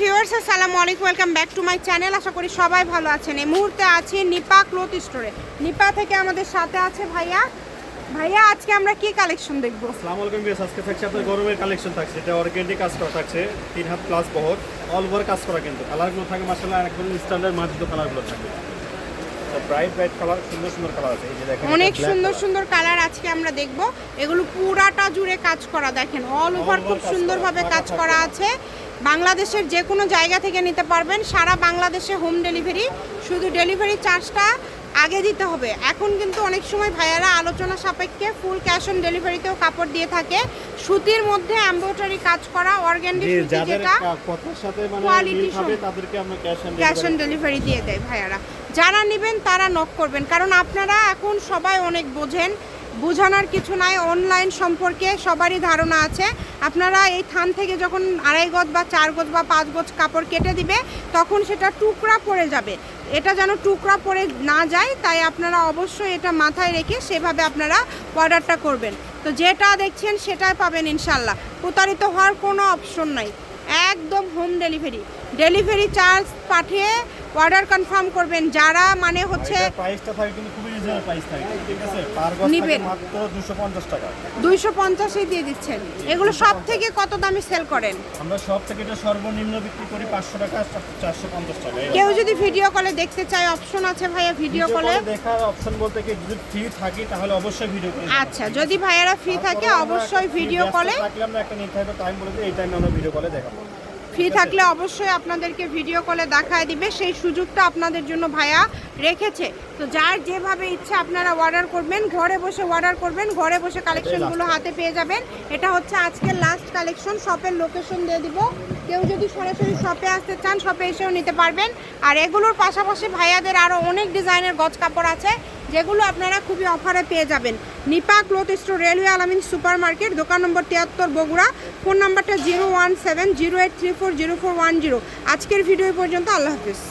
Viewers আসসালামু আলাইকুম welcome back to my channel আশা করি সবাই ভালো আছেন। এই মুহূর্তে আছি নিপা ক্লথ স্টোরে। নিপা থেকে আমাদের সাথে আছে ভাইয়া। ভাইয়া আজকে আমরা কি কালেকশন দেখব? আসসালামু আলাইকুম বিয়াস আজকে থাকছে আপনার গরমের কালেকশন থাকছে। এটা অর্গেন্ডি কাজ করা থাকছে তিন হাত প্লাস বহর। অল ওভার কাজ করা কিন্তু। কালারগুলো থাকে মাসাল্লাহ একদম স্ট্যান্ডার্ড মার্জিত কালারগুলো থাকে। ব্রাইট ব্রাইট কালার সুন্দর সুন্দর কালার আছে। এই যে দেখেন অনেক সুন্দর সুন্দর কালার আজকে আমরা দেখব। এগুলো পুরাটা জুড়ে কাজ করা দেখেন অল ওভার খুব সুন্দরভাবে কাজ করা। আছে। বাংলাদেশের যে কোনো জায়গা থেকে নিতে পারবেন। সারা বাংলাদেশে হোম ডেলিভারি শুধু ডেলিভারি চার্জটা আগে দিতে হবে। এখন কিন্তু অনেক সময় ভাইয়ারা আলোচনা সাপেক্ষে ফুল ক্যাশ অন ডেলিভারিতেও কাপড় দিয়ে থাকে। সুতির মধ্যে এমব্রয়ডারি কাজ করা অর্গ্যান্ডি সুতি যেটা কা- কথার সাথে মানে quality মিল তাদেরকে আমরা cash on cash on delivery দিয়ে দেয় ভাইয়ারা। যারা নেবেন তারা নক করবেন। কারণ আপনারা এখন সবাই অনেক বোঝেন বোঝানোর কিছু নাই অনলাইন সম্পর্কে সবারই ধারণা আছে। আপনারা এই থান থেকে যখন আড়াই গজ বা চার গজ বা পাঁচ গজ কাপড় কেটে দিবে, তখন সেটা টুকরা পড়ে যাবে। এটা যেন টুকরা পড়ে না যায়, তাই আপনারা অবশ্যই এটা মাথায় রেখে সেভাবে আপনারা অর্ডারটা করবেন। তো যেটা দেখছেন সেটাই পাবেন ইনশাল্লাহ প্রতারিত হওয়ার কোনো অপশন নাই। একদম হোম ডেলিভারি ডেলিভারি চার্জ পাঠিয়ে অর্ডার কনফার্ম করবেন। যারা মানে হচ্ছে খুবই রিজনেবল প্রাইস থাকে ঠিক আছে? পার গজ নিবেন। মাত্র 250 টাকা। দিয়ে দিচ্ছেন। এগুলো সব থেকে কত দামে সেল করেন? আমরা সব থেকে এটা সর্বনিম্ন বিক্রি করি 500 টাকা 450 টাকা। কেউ যদি ভিডিও কলে দেখতে চায় অপশন আছে ভাইয়া ভিডিও কলে দেখার অপশন বলতে কি যদি ফ্রি থাকি তাহলে অবশ্যই ভিডিও কলে আচ্ছা যদি ভাইয়ারা ফ্রি থাকে অবশ্যই ভিডিও কলে থাকলে আমরা একটা নির্ধারিত টাইম বলে দিই এই টাইমে আমরা ভিডিও কলে দেখাবো। ফ্রি থাকলে অবশ্যই আপনাদেরকে ভিডিও কলে দেখায় দিবে। সেই সুযোগটা আপনাদের জন্য ভাইয়া রেখেছে। তো যার যেভাবে ইচ্ছা আপনারা অর্ডার করবেন ঘরে বসে অর্ডার করবেন ঘরে বসে কালেকশনগুলো হাতে পেয়ে যাবেন। এটা হচ্ছে আজকের লাস্ট কালেকশন শপের লোকেশন দিয়ে দিব। কেউ যদি সরাসরি শপে আসতে চান শপে এসেও নিতে পারবেন। আর এগুলোর পাশাপাশি ভাইয়াদের আরও অনেক ডিজাইনের গজ কাপড় আছে। যেগুলো আপনারা খুবই অফারে পেয়ে যাবেন। Nipa cloth store, railway Alamin super market দোকান নম্বর তিয়াত্তর, বগুড়া। ফোন নাম্বারটা zero one seven, zero eight three four, zero four one zero. আজকের ভিডিও পর্যন্ত, আল্লাহ হাফিজ।